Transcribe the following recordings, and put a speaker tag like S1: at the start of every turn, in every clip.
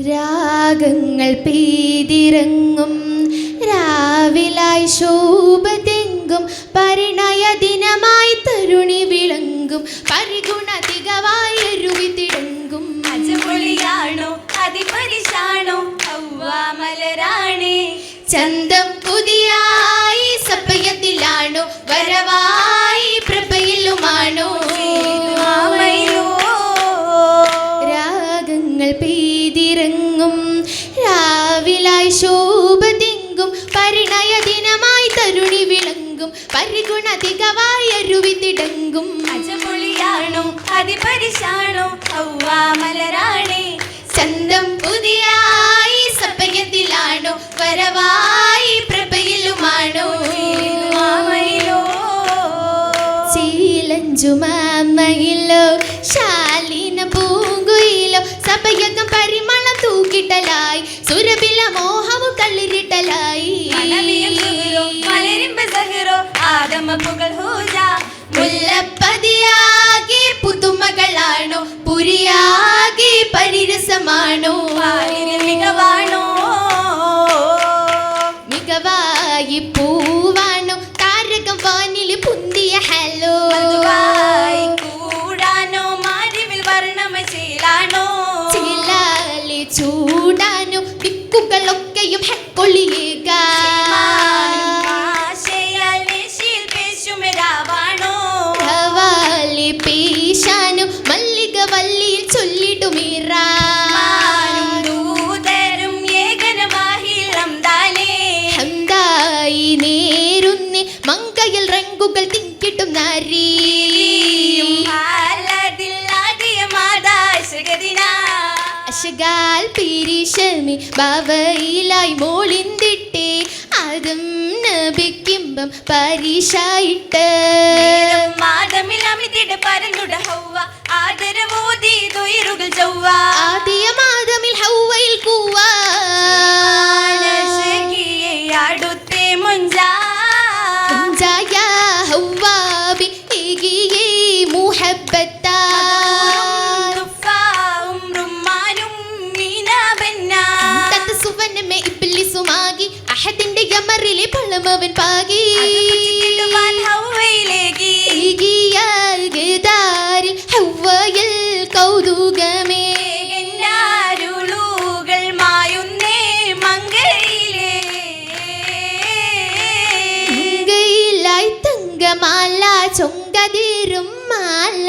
S1: രാഗങ്ങൾ പെയ്തിറങ്ങും രാവിലായി ശോഭതെങ്കും പരിണയ ദിനമായി തരുണി വിളങ്ങും പരിഗുണ തികവായി അരുവി തിടങ്ങും
S2: അജമൊളിയാണോ അതിപരിശാണോ മലരാണേ
S1: ചന്തം പുതിയായി സപ്പയത്തിലാണോ വരവായി ശോഭതിങ്കും പരിണയ ദിനമായി തരുണി വിളങ്ങും പരിഗുണ തികവായി അരുവി തിടങ്ങും
S2: അതിപരിശാണോ? അതിപരിശാണോ മലരാണേ
S1: ചന്തം പുതിയായി സപ്പയത്തിലാണോ വരവായി പ്രഭയിലുമാണോ?
S2: മാമയോ
S1: ചീലഞ്ചുമാമയിലോ ശാലീന പൂങ്കുയിലോ സഭയകം പരിമളം സുരബില മോഹവും
S2: ഹൂജ.
S1: മുല്ലപ്പതിയാകെ പുതുമകളാണോ? പുരിയാകെ പരിരസമാണോ?
S2: മികവാണോ? Olívia.
S1: അശകാൽ പിരിശമി ബാവയിലായി മോളിന്തിട്ടേ അതും നബിക്കുമ്പം
S2: പരീക്ഷായിട്ട്. ആദരവോതി തുയരുകൾ ചൊവ്വ.
S1: പള്ളമവൻ പാകി. കൗതുകമേ. ചൊങ്കതിരും മാല.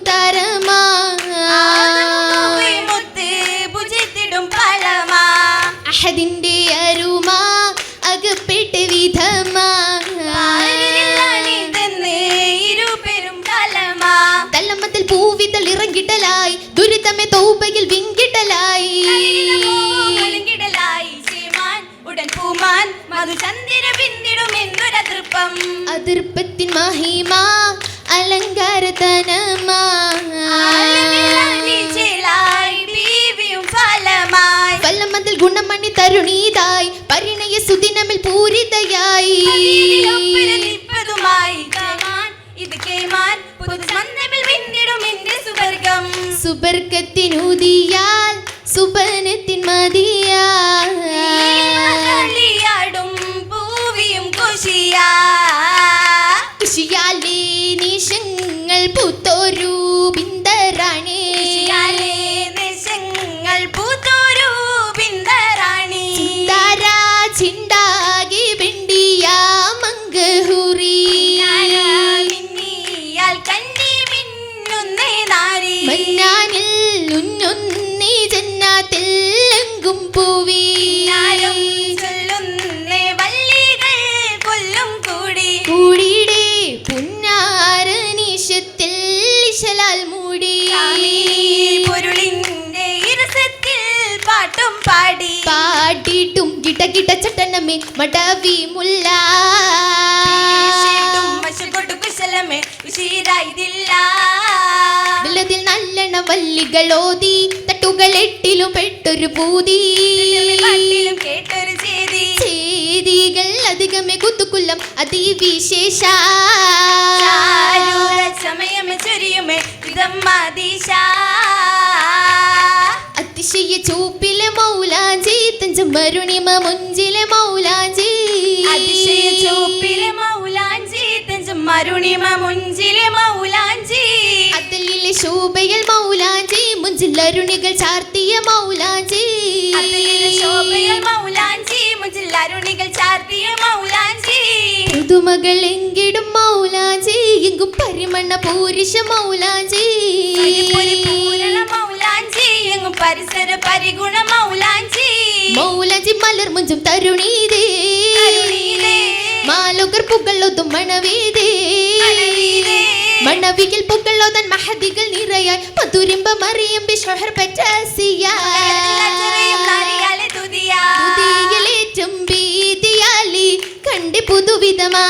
S1: ഇറങ്ങിട്ടലായി ദുരിതമേ തൗബയിൽ വിങ്കിട്ടലായി ിടലായി
S2: ശ്രീമാൻ ഉടൻ പൂമാൻ മധുചന്ദിര ബിന്ദിടും എന്നൊരതൃപ്പം
S1: അതിർപ്പത്തിൻ മഹിമ അലങ്കാരതനമാ ഫലമതിൽ ഗുണമണി തരുണീതായി പരിണയ സുദിനമിൽ പൂരിതയായി.
S2: സുവർഗം
S1: സുബനത്തിൻ
S2: പൂവിയും കുശിയാ
S1: കുശിയാലേ നിശങ്ങൾ പുത്തോരു ബിന്ദറാണേ. മടവി മുല്ല. നല്ലെണ്ണ വല്ലികളോതി തട്ടുകൾ എട്ടിലും പെട്ടൊരു പൂതി. ചേതികൾ അധികമേ കുത്തുക്കുല്ലം അതിവിശേഷ.
S2: സമയമേ ചൊരിയുമേ
S1: അതിശയ ചൂപ്പിലെ മൗലാജി തഞ്ചം മരുണിമ മുഞ്ചിലെ മൗലാഞ്ചി
S2: അതിശയ ചുവപ്പിലെ മൗലാഞ്ചി തഞ്ച് മരുണിമ മുഞ്ചിലെ മൗലാഞ്ചി.
S1: അതലിലെ ശോഭയിൽ മൗലാഞ്ചി മുഞ്ചിൽ അരുണികൾ ചാർത്തിയ മൗലാഞ്ചി.
S2: അതിലെ ശോഭയിൽ മൗലാഞ്ചി മുഞ്ചിൽ അരുണികൾ ചാർത്തിയ മൗലാഞ്ചി.
S1: പുതുമകൾ എങ്കിടും മൗലാഞ്ചി എങ്കും പരിമണ പൂരിഷ മൗലാഞ്ചി.
S2: മൗലാഞ്ചി എങ്ങും പരിസര പരിഗുണ മൗലാഞ്ചി.
S1: മൗലാഞ്ചി മലർ മുഞ്ചും തരുണീതേ.
S2: തരുണീതേ.
S1: മാലുകർ പുകളൊതും മണവീതേ. മണവികൾ പുകളൊതൻ മഹദികൾ നിറയായി. മധുരിമ്പ മറിയം ബിഷോഹർ പറ്റാസിയ
S2: ചെറിയും നാരിയാലെ തുതിയാ
S1: തുതികളേറ്റും ഭീതിയാലി കണ്ടി പുതുവിധമാ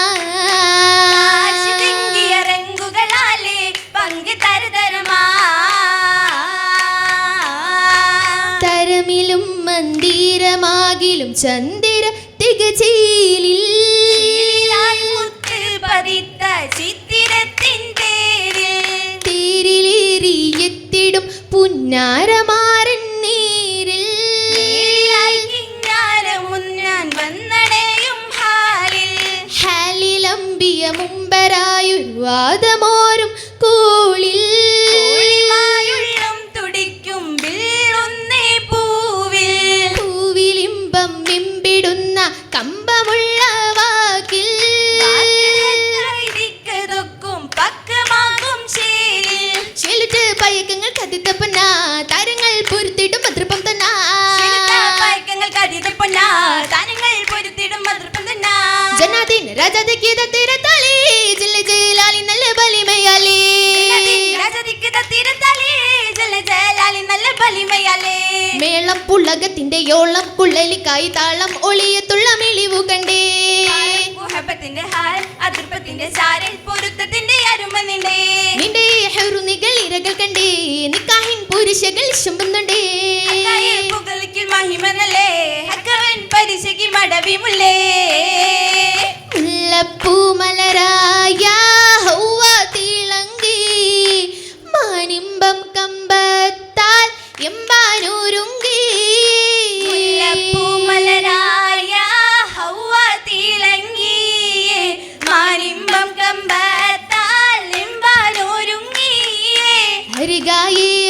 S1: തരമിലും മന്ദിരമാകിലും ചന്ദിര
S2: ചീലിലാൽ മുത്ത് പതിത്ത ചിത്തിരത്തിൻ തേരിൽ
S1: തേരിലേറിയെത്തിടും പുന്നാരമാരൻ നീരിൽ
S2: വന്നടയും ഹാലിൽ
S1: ഹാലിലമ്പിയ മുമ്പരായൊരു വാദമോരും കോളിൽ നല്ല ബലിമയാലേ.
S2: രാജതിക്ക് തീരത്താലേ ജല ജലാലി നല്ല ബലിമയാലേ.
S1: മേളം പുള്ളകത്തിന്റെ യോളം കുള്ളലിക്കായി താളം ഒളിയത്തുള്ള മിളിവു കണ്ടേ.
S2: മുഹബത്തിന്റെ ഹാൽ അതിർപ്പത്തിന്റെ ചാരൽ പൊരുത്തത്തിന്റെ അരുമ നിണ്ടേ.
S1: നിന്റെ ഹെറുനികൾ ഇരകൾ കണ്ടേ നിക്കാഹിൻ പുരുഷകൾ ശുംബുന്നുണ്ടേ
S2: മഹിമനല്ലേ ഹക്കവൻ പരിശയ്ക്ക് മടവിമുല്ലേ Heiliger
S1: Jesus.